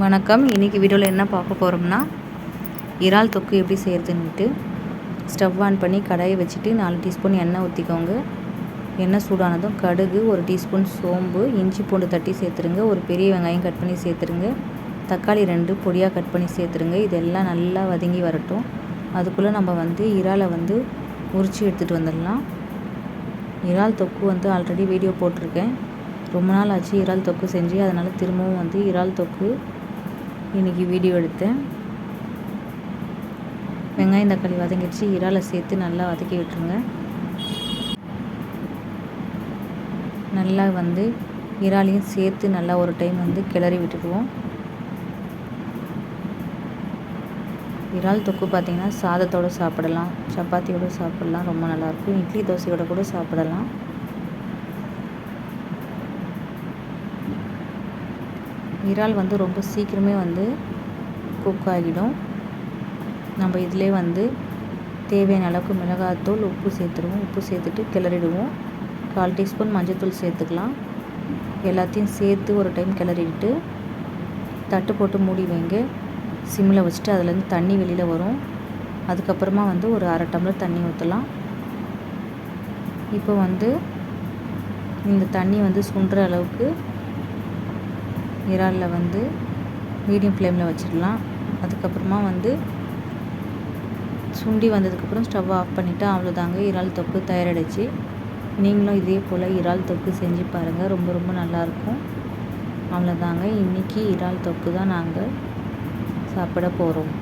வணக்கம். இன்றைக்கி வீடியோவில் என்ன பார்க்க போகிறோம்னா இறால் தொக்கு எப்படி செய்கிறதுன்ட்டு ஸ்டவ் ஆன் பண்ணி கடாயை வச்சுட்டு நாலு டீஸ்பூன் எண்ணெய் ஊற்றிக்கோங்க எண்ணெய் சூடானதும் கடுகு ஒரு டீஸ்பூன் சோம்பு இஞ்சி பூண்டு தட்டி சேர்த்துருங்க. ஒரு பெரிய வெங்காயம் கட் பண்ணி சேர்த்துருங்க. தக்காளி ரெண்டு பொடியாக கட் பண்ணி சேர்த்துருங்க. இதெல்லாம் நல்லா வதங்கி வரட்டும். அதுக்குள்ளே நம்ம வந்து இறாலை வந்து உரித்து எடுத்துகிட்டு வந்துடலாம். இறால் தொக்கு வந்து ஆல்ரெடி வீடியோ போட்டிருக்கேன். ரொம்ப நாள் ஆச்சு இறால் தொக்கு செஞ்சு. அதனால் திரும்பவும் வந்து இறால் தொக்கு இன்றைக்கி வீடியோ எடுத்தேன். வெங்காயம் தக்காளி வதங்கிடுச்சு. இறாலை சேர்த்து நல்லா வதக்கி விட்டுருங்க. நல்லா வந்து இறாலையும் சேர்த்து நல்லா ஒரு டைம் வந்து கிளறி விட்டுடுவோம் இறால் தொக்கு பார்த்திங்கன்னா சாதத்தோடு சாப்பிடலாம். சப்பாத்தியோடு சாப்பிடலாம். ரொம்ப நல்லாயிருக்கும் இட்லி தோசையோட கூட சாப்பிடலாம். இறால் வந்து ரொம்ப சீக்கிரமே வந்து குக் ஆகிடும். நம்ம இதிலே வந்து தேவையான அளவுக்கு மிளகாத்தூள் உப்பு சேர்த்துருவோம். உப்பு சேர்த்துட்டு கிளறிடுவோம். கால் டீஸ்பூன் மஞ்சள்தூள் சேர்த்துக்கலாம். எல்லாத்தையும் சேர்த்து ஒரு டைம் கிளறிட்டு தட்டு போட்டு மூடி வைங்க. சிம்மில் வச்சுட்டு அதுலேருந்து தண்ணி வெளியில் வரும். அதுக்கப்புறமா வந்து ஒரு அரை டம்ளர் தண்ணி ஊற்றலாம் இப்போ வந்து இந்த தண்ணி வந்து சுண்டுற அளவுக்கு இறாலில் வந்து மீடியம் ஃப்ளேமில் வச்சிடலாம். அதுக்கப்புறமா வந்து சுண்டி வந்ததுக்கப்புறம் ஸ்டவ் ஆஃப் பண்ணிவிட்டு அவ்வளோதாங்க இறால் தொக்கு தயாரிடுச்சு நீங்களும் இதே போல் இறால் தொக்கு செஞ்சு பாருங்கள் ரொம்ப ரொம்ப நல்லாயிருக்கும். அவ்வளோதாங்க இன்றைக்கி இறால் தொக்கு தான் நாங்கள் சாப்பிட போகிறோம்